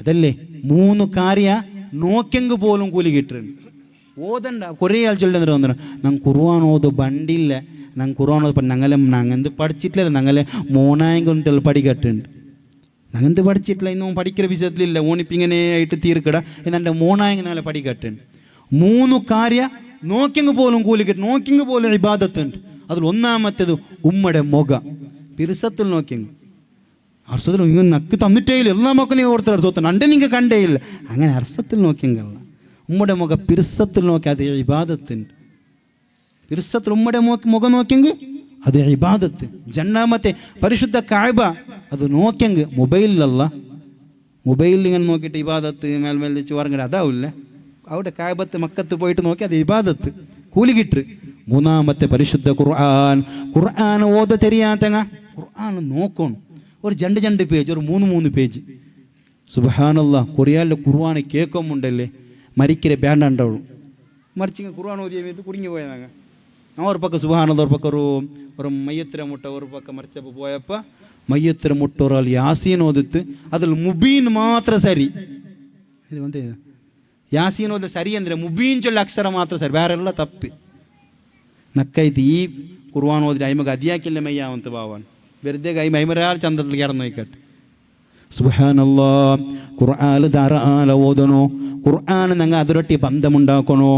അതല്ലേ മൂന്ന് കാര്യ നോക്കെങ്ക് പോലും കൂലി കിട്ടുന്നുണ്ട് ಓದಂಡ ಕೊರೇ ಆಳು ಚೊಲ್ಲಿದ್ರೆ ಅಂದ್ರೆ ನಂಗೆ ಕುರ್ವಾನ್ ಓದು ಬಂಡಿಲ್ಲ ನಂಗೆ ಕುರ್ವಾನ್ ಓದು ഞങ്ങളെ ഞങ്ങന്ത് പഠിച്ചിട്ടില്ല ഞങ്ങളെ മോനായെങ്കിലും തെളി പഠിക്കട്ടുണ്ട് ഞങ്ങന്ത് പഠിച്ചിട്ടില്ല ഇന്നും പഠിക്കുന്ന വിഷയത്തിലില്ല ഓണിപ്പ് ഇങ്ങനെ ആയിട്ട് തീർക്കട എന്നെ മോനായെങ്കിൽ ഞങ്ങളെ പഠിക്കട്ടുണ്ട് മൂന്ന് കാര്യ നോക്കിങ് പോലും കൂലി കിട്ടും നോക്കിങ് പോലും ഇബാദത്തുണ്ട് അതിൽ ഒന്നാമത്തേത് ഉമ്മയുടെ മുഖ പിരിസത്തിൽ അർസത്തിൽ നക്ക് തന്നിട്ടേ ഇല്ല. എല്ലാ മക്കളും ഓർത്തർ സ്വത്ത് നണ്ട് നിങ്ങൾ കണ്ടേ ഇല്ല. അങ്ങനെ അർസത്തിൽ നോക്കിയെങ്കിലല്ല ഉമ്മയുടെ മുഖ പിർസത്തിൽ നോക്കി അത് ഇബാദത്തുണ്ട് പിർസത്തിൽ ഉമ്മയുടെ മുഖ മുഖം നോക്കിയെങ്കിൽ അത് ഇബാദത്ത്. ജന്നാമത്തെ പരിശുദ്ധ കാഴ്ബ അത് നോക്കിയെങ്കിൽ മൊബൈലിലല്ല. മൊബൈലിൽ ഇങ്ങനെ നോക്കിയിട്ട് ഇബാദത്ത് മേൽമേൽ പറഞ്ഞിട്ട് അതാവില്ല. അവിടെ കായബത്ത് മക്കത്ത് പോയിട്ട് നോക്കി അത് ഇബാദത്ത്. കൂലി കിട്ടു. മൂന്നാമത്തെ പരിശുദ്ധ ഖുർആൻ. ഖുർആൻ ഓത തെരിയാത്തങ്ങ. ഖുർആൻ നോക്കണം. ഒരു രണ്ട് രണ്ട് പേജ് ഒരു മൂന്ന് മൂന്ന് പേജ് സുബഹാനല്ല കൊറിയാലിലെ ഖുർആൻ കേൾക്കുമുണ്ടല്ലേ മരിക്കരെ ಬ್ಯಾಂಡ್ ಮರ್ಚಿಂಗ ಕುರ್ವಾನ್ ಓದಿ ಇದು ಕುಡಿಂಗಿ ಹೋಯನಾಗ ನಾವು ಅವ್ರ ಪಕ್ಕ ಸುಬಹಾನದ ಅವ್ರ ಪಕ್ಕ ಅವರು ಅವ್ರ ಮೈಯತ್ರ ಮುಟ್ಟ ಅವ್ರ ಪಕ್ಕ ಮರ್ಚಪ್ಪ പോയപ്പ മയ്യത്ര മുട്ടോറാൽ യാസീൻ ഓതിത്ത് അതിൽ മുബീൻ മാത്ര സരി ഇത് ಒಂದೇ ಯಾಸೀನ್ ಓದ ಸರಿ ಅಂದರೆ ಮುಬೀನ್ ಚೊಲ್ಲ ಅಕ್ಷರ ಮಾತ್ರ ಸರಿ ಬೇರೆಲ್ಲ ತಪ್ಪಿ ನಕ್ಕೈತಿ ಈ ಕುರ್ವಾನ್ ಓದಿ ಐಮಗ ಅದ್ಯಾಕಿಲ್ಲ ಮಯ್ಯ ಅಂತ ಭಾವನ್ വെറുതെ കൈ മൈമരാൾ ചന്ദ്രത്തിൽ കിടന്നു നോക്കട്ടെ സുഹാനല്ലോ ഖുർആാന് ധാരാളം ഓതണോ? ഖുർആൻ നിങ്ങൾ അതിരൊട്ടി ബന്ധമുണ്ടാക്കണോ